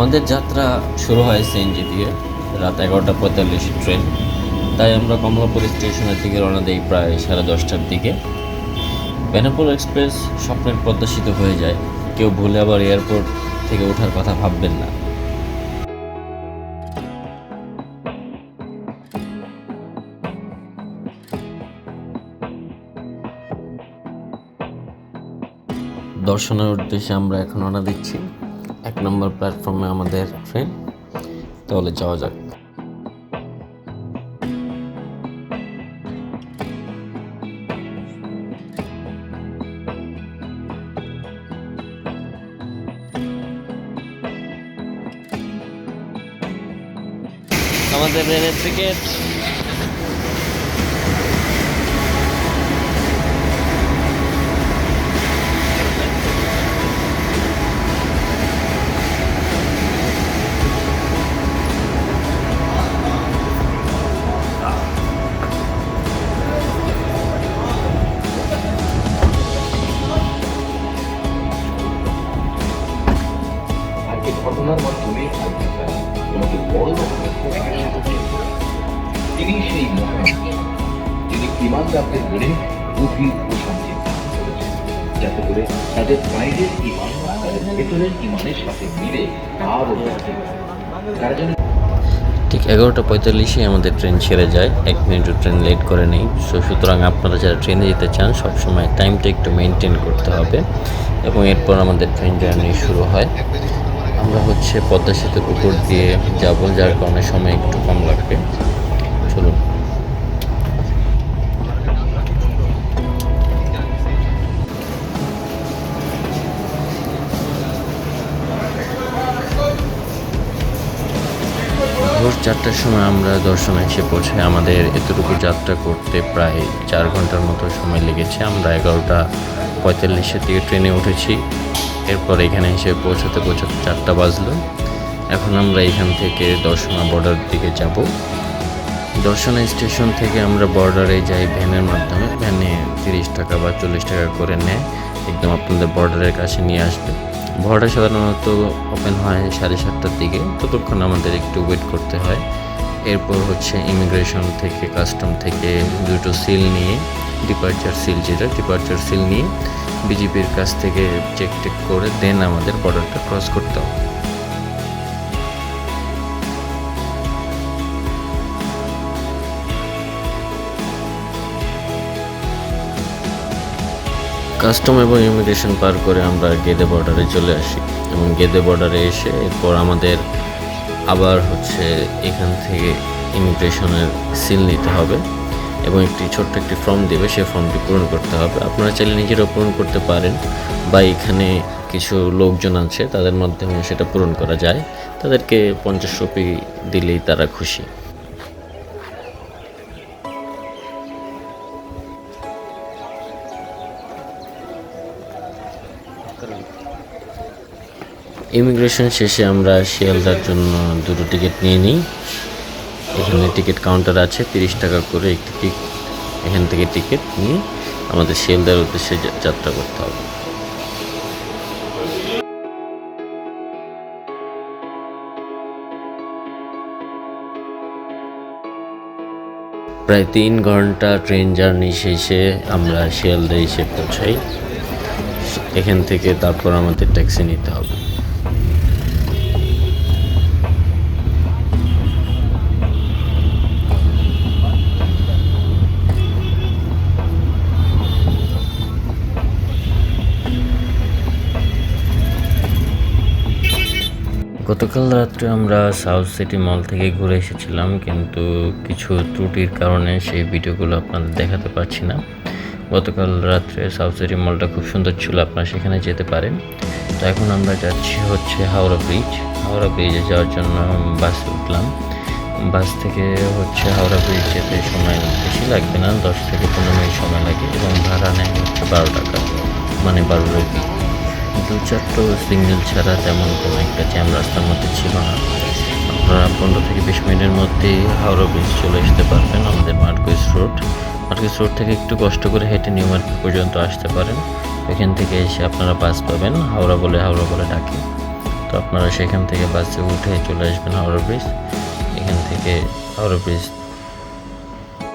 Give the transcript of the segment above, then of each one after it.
আমাদের যাত্রা শুরু হয় সিএনজি দিয়ে, রাত এগারোটা পঁয়তাল্লিশ ট্রেন। তাই আমরা কমলাপুর স্টেশনের দিকে রওনা দিই প্রায় সাড়ে দশটার দিকে। বেনাপোল এক্সপ্রেস স্বপ্নের প্রত্যাশিত হয়ে যায়। কেউ ভুলে আবার এয়ারপোর্ট থেকে ওঠার কথা ভাববেন না। দর্শনের উদ্দেশ্যে আমরা এখন রওনা দিচ্ছি। এক নম্বর প্ল্যাটফর্মে আমাদের ট্রেন তাহলে যাওয়া যাক। আমাদের রেলের টিকিট মনে যাতে করে তাদের বাইরের ইমান ভেতরের ইমানের সাথে মিলে আরও তারা যেন ঠিক এগারোটা পঁয়তাল্লিশে আমাদের ট্রেন ছেড়ে যায়। এক মিনিটও ট্রেন লেট করে নেই। সো সুতরাং আপনারা যারা ট্রেনে যেতে চান, সবসময় টাইমটা একটু মেনটেন করতে হবে এবং এরপর আমাদের ট্রেন জার্নি শুরু হয়। আমরা হচ্ছে পদ্মা সেতুর উপর দিয়ে যাব, যার কারণে সময় একটু কম লাগবে। চলুন। চারটার সময় আমরা দর্শনে এসে পৌঁছাই আমাদের এতটুকু যাত্রা করতে প্রায় চার ঘণ্টার মতো সময় লেগেছে। আমরা এগারোটা পঁয়তাল্লিশের দিকে ট্রেনে উঠেছি। এরপর এখানে এসে পৌঁছাতে পৌঁছাতে চারটা বাজলো। এখন আমরা এখান থেকে দর্শনা বর্ডার দিকে যাব। দর্শনা স্টেশন থেকে আমরা বর্ডারে যাই ভ্যানের মাধ্যমে। ভ্যানে তিরিশ টাকা বা চল্লিশ টাকা করে নেয়। একদম আপনাদের বর্ডারের কাছে নিয়ে আসবে। বর্ডার সাধারণত ওপেন হয় সাড়ে সাতটার দিকে। ততক্ষণ আমাদের একটু ওয়েট করতে হয়। এরপর হচ্ছে ইমিগ্রেশন থেকে কাস্টম থেকে দুটো সিল নিয়ে ডিপার্চার সিল যেটা ডিপার্চার সিল নিয়ে বিজেপির কাছ থেকে চেক টেক করে দেন আমাদের বর্ডারটা ক্রস করতে হবে। কাস্টম এবং ইমিগ্রেশন পার করে আমরা গেদে বর্ডারে চলে আসি। এবং গেদে বর্ডারে এসে এরপর আমাদের আবার হচ্ছে এখান থেকে ইমিগ্রেশনের সিল নিতে হবে এবং একটি ছোট্ট একটি ফর্ম দেবে সেই ফর্মটি পূরণ করতে হবে। আপনারা চাইলে নিজেরাও পূরণ করতে পারেন বা এখানে কিছু লোকজন আছে, তাদের মাধ্যমে সেটা পূরণ করা যায়। তাদেরকে পঞ্চাশ রুপি দিলেই তারা খুশি। ইমিগ্রেশন শেষে আমরা শিয়ালদার জন্য দুটো টিকিট নিয়ে নিই। এখানে টিকিট কাউন্টার আছে, তিরিশ টাকা করে একটি টিকিট এখান থেকে টিকিট নিয়ে আমাদের শিয়ালদার উদ্দেশ্যে যাত্রা করতে হবে। প্রায় তিন ঘণ্টা ট্রেন জার্নি শেষে আমরা শিয়ালদা এসে পৌঁছাই। এখান থেকে তারপর আমাদের ট্যাক্সি নিতে হবে। গতকাল রাত্রে আমরা সাউথ সিটি মল থেকে ঘুরে এসেছিলাম, কিন্তু কিছু ত্রুটির কারণে সেই ভিডিওগুলো আপনাদের দেখাতে পারছি না। গতকাল রাত্রে সাউথ সিটি মলটা খুব সুন্দর ছিল, আপনারা সেখানে যেতে পারেন। তো এখন আমরা যাচ্ছি হচ্ছে হাওড়া ব্রিজ। হাওড়া ব্রিজে যাওয়ার জন্য বাসে উঠলাম। বাস থেকে হচ্ছে হাওড়া ব্রিজ যেতে সময় বেশি লাগবে না, দশ থেকে পনেরো মিনিট সময় লাগে এবং ভাড়া নেয় হচ্ছে বারো টাকা মানে বারো রুপি। দু চারটো সিগন্যাল ছাড়া তেমন কোনো একটা জ্যাম রাস্তার মধ্যে ছিল না। আপনারা পনেরো থেকে বিশ মিনিটের মধ্যেই হাওড়া ব্রিজ চলে আসতে পারবেন আমাদের মার্কুইস রোড। মার্কুইস রোড থেকে একটু কষ্ট করে হেঁটে নিউ মার্কেট পর্যন্ত আসতে পারেন। এখান থেকে এসে আপনারা বাস পাবেন, হাওড়া বলে হাওড়া বলে ডাকে। তো আপনারা সেখান থেকে বাসে উঠে চলে আসবেন হাওড়া ব্রিজ। এখান থেকে হাওড়া ব্রিজ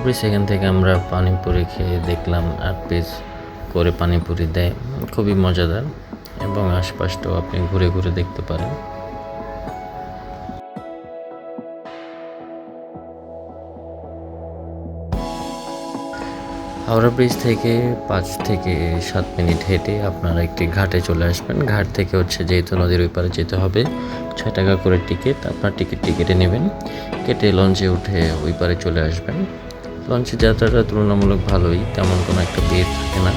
ব্রিজ এখান থেকে আমরা পানিপুরি খেয়ে দেখলাম আট পিস করে পানিপুরি দেয়। খুবই মজাদার এবং আশপাশটাও আপনি ঘুরে ঘুরে দেখতে পারেন। হাওড়া ব্রিজ থেকে পাঁচ থেকে সাত মিনিট হেঁটে আপনারা একটি ঘাটে চলে আসবেন। ঘাট থেকে হচ্ছে যেহেতু নদীর ওই পারে যেতে হবে, ছয় টাকা করে টিকিট, আপনার টিকিটটি কেটে নেবেন। কেটে লঞ্চে উঠে ওই পারে চলে আসবেন। লঞ্চে যাত্রাটা তুলনামূলক ভালোই, তেমন কোনো একটা ভিড় থাকে না।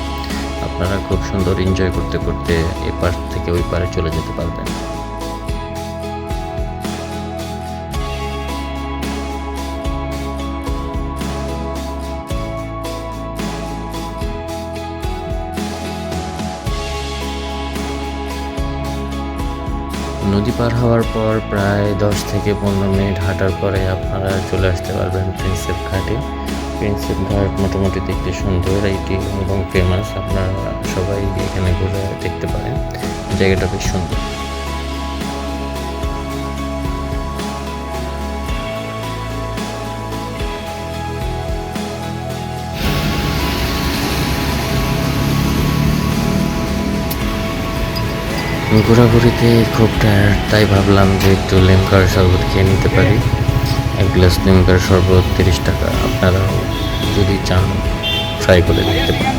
আপনারা খুব সুন্দর এনজয় করতে করতে এ পার থেকে ওই পারে চলে যেতে পারবেন। পার হওয়ার পর প্রায় দশ থেকে পনেরো মিনিট হাঁটার পরে আপনারা চলে আসতে পারবেন প্রিন্সেপ ঘাটে। প্রিন্সেপ ঘাট মোটামুটি দেখতে সুন্দর এইটি এবং ফেমাস আপনারা সবাই এখানে ঘুরে দেখতে পারেন। জায়গাটা বেশ সুন্দর। ঘোরাঘুরিতে খুব টায়ার্ড তাই ভাবলাম যে একটু লেমকার শরবত খেয়ে নিতে পারি। এক গ্লাস লেমকার শরবত তিরিশ টাকা। আপনারা যদি চান ট্রাই করে দেখতে পারেন।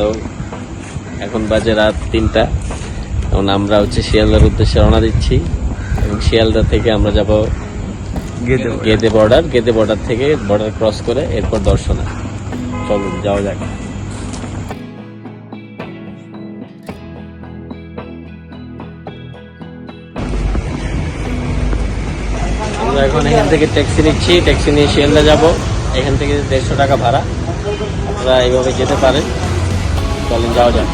হ্যালো। এখন বাজে রাত তিনটা। এখন আমরা হচ্ছে শিয়ালদার উদ্দেশ্যে রওনা দিচ্ছি। এবং শিয়ালদা থেকে আমরা যাব গেদে বর্ডার গেদে বর্ডার থেকে বর্ডার ক্রস করে এরপর দর্শনা। চলুন যাওয়া যাক। আমরা এখন এখান থেকে ট্যাক্সি নিচ্ছি। ট্যাক্সি নিয়ে শিয়ালদা যাব। এখান থেকে দেড়শো টাকা ভাড়া। আপনারা এইভাবে যেতে পারেন। চলেন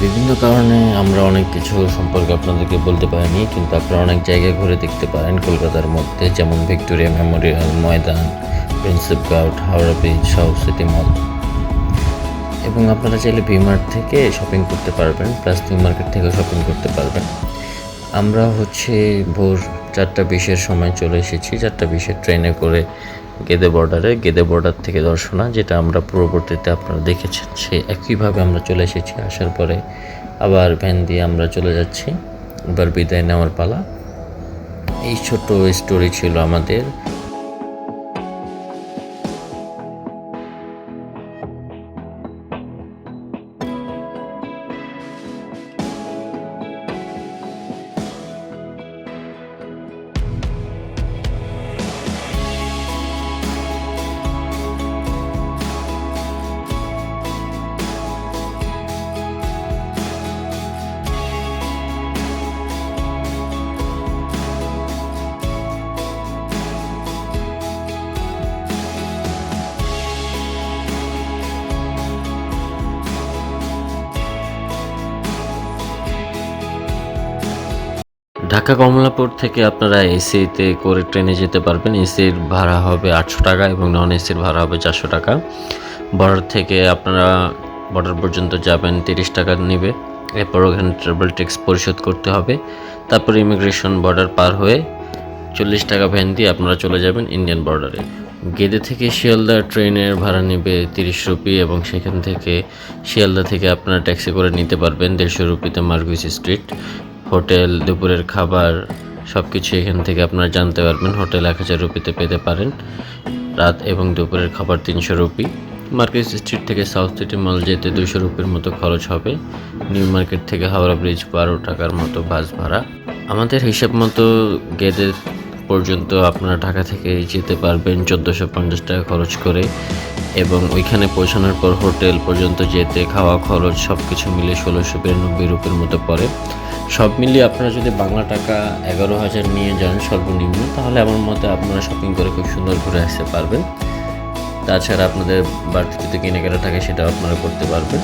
বিভিন্ন কারণে আমরা অনেক কিছু সম্পর্কে আপনাদেরকে বলতে পারিনি, কিন্তু আপনারা অনেক জায়গায় ঘুরে দেখতে পারেন কলকাতার মধ্যে, যেমন Victoria memorial Maidan, Prinsep Ghat, Howrah bridge, South City mall. এবং আপনারা চাইলে ভিমার্ট থেকে শপিং করতে পারবেন প্লাস নিউ মার্কেট থেকেও শপিং করতে পারবেন। আমরা হচ্ছে ভোর চারটা বিশের সময় চলে এসেছি, চারটা বিশের ট্রেনে করে গেদে বর্ডারে গেদে বর্ডার থেকে দর্শনা, যেটা আমরা পূর্ববর্তীতে আপনারা দেখেছেন, সেই একইভাবে আমরা চলে এসেছি। আসার পরে আবার ভ্যান দিয়ে আমরা চলে যাচ্ছি। এবার বিদায় নেওয়ার পালা। এই ছোট্ট স্টোরি ছিল আমাদের। ঢাকা কমলাপুর থেকে আপনারা এসিতে করে ট্রেনে যেতে পারবেন। এসির ভাড়া হবে আটশো টাকা এবং নন এসির ভাড়া হবে চারশো টাকা। বর্ডার থেকে আপনারা বর্ডার পর্যন্ত যাবেন, তিরিশ টাকা নেবে। এরপর ওখানে ট্রাভেল ট্যাক্স পরিশোধ করতে হবে। তারপর ইমিগ্রেশন বর্ডার পার হয়ে চল্লিশ টাকা ভ্যান দিয়ে আপনারা চলে যাবেন ইন্ডিয়ান বর্ডারে গেদে থেকে শিয়ালদা ট্রেনের ভাড়া নেবে তিরিশ রুপি এবং সেখান থেকে শিয়ালদা থেকে আপনারা ট্যাক্সি করে নিতে পারবেন দেড়শো রুপিতে মার্গুইস স্ট্রিট। হোটেল, দুপুরের খাবার সব কিছু এখান থেকে আপনারা জানতে পারবেন। হোটেল এক হাজার রুপিতে পেতে পারেন। রাত এবং দুপুরের খাবার তিনশো রুপি। মার্কেট স্ট্রিট থেকে সাউথ সিটি মল যেতে দুশো রুপির মতো খরচ হবে। নিউ মার্কেট থেকে হাওড়া ব্রিজ বারো টাকার মতো বাস ভাড়া। আমাদের হিসাব মতো গেদে পর্যন্ত আপনারা ঢাকা থেকে যেতে পারবেন চোদ্দোশো পঞ্চাশ টাকা খরচ করে। এবং ওইখানে পৌঁছানোর পর হোটেল পর্যন্ত যেতে, খাওয়া খরচ সব কিছু মিলে ষোলোশো বিরানব্বই রুপির মতো পড়ে। সব মিলিয়ে আপনারা যদি বাংলা টাকা এগারো হাজার নিয়ে যান সর্বনিম্ন, তাহলে আমার মতে আপনারা শপিং করে খুব সুন্দর ঘুরে আসতে পারবেন। তাছাড়া আপনাদের বাড়তি যদি কেনাকাটা থাকে, সেটাও আপনারা করতে পারবেন।